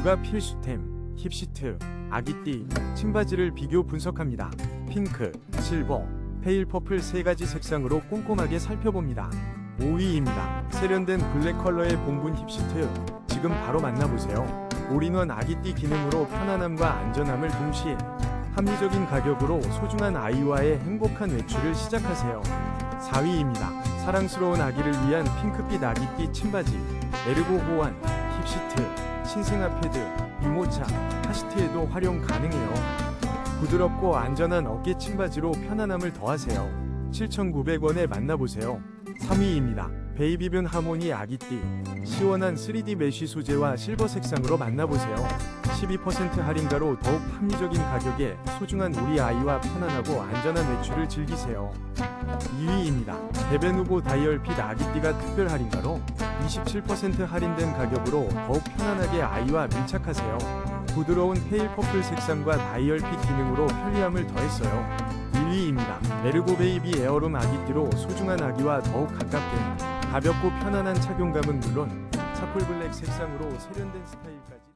육아 필수템, 힙시트, 아기띠, 침바지를 비교 분석합니다. 핑크, 실버, 페일 퍼플 세 가지 색상으로 꼼꼼하게 살펴봅니다. 5위입니다. 세련된 블랙 컬러의 봉분 힙시트. 지금 바로 만나보세요. 올인원 아기띠 기능으로 편안함과 안전함을 동시에 합리적인 가격으로 소중한 아이와의 행복한 외출을 시작하세요. 4위입니다. 사랑스러운 아기를 위한 핑크빛 아기띠 침바지, 에르고 호환, 힙시트, 신생아 패드, 유모차, 카시트에도 활용 가능해요. 부드럽고 안전한 어깨 침바지로 편안함을 더하세요. 7,900원에 만나보세요. 3위입니다. 베이비변 하모니 아기띠 시원한 3D 메쉬 소재와 실버 색상으로 만나보세요. 12% 할인가로 더욱 합리적인 가격에 소중한 우리 아이와 편안하고 안전한 외출을 즐기세요. 2위입니다. 베베누보 다이얼핏 아기띠가 특별 할인가로 27% 할인된 가격으로 더욱 편안하게 아이와 밀착하세요. 부드러운 페일 퍼플 색상과 다이얼핏 기능으로 편리함을 더했어요. 1위입니다. 메르고 베이비 에어룸 아기띠로 소중한 아기와 더욱 가깝게 가볍고 편안한 착용감은 물론 차콜 블랙 색상으로 세련된 스타일까지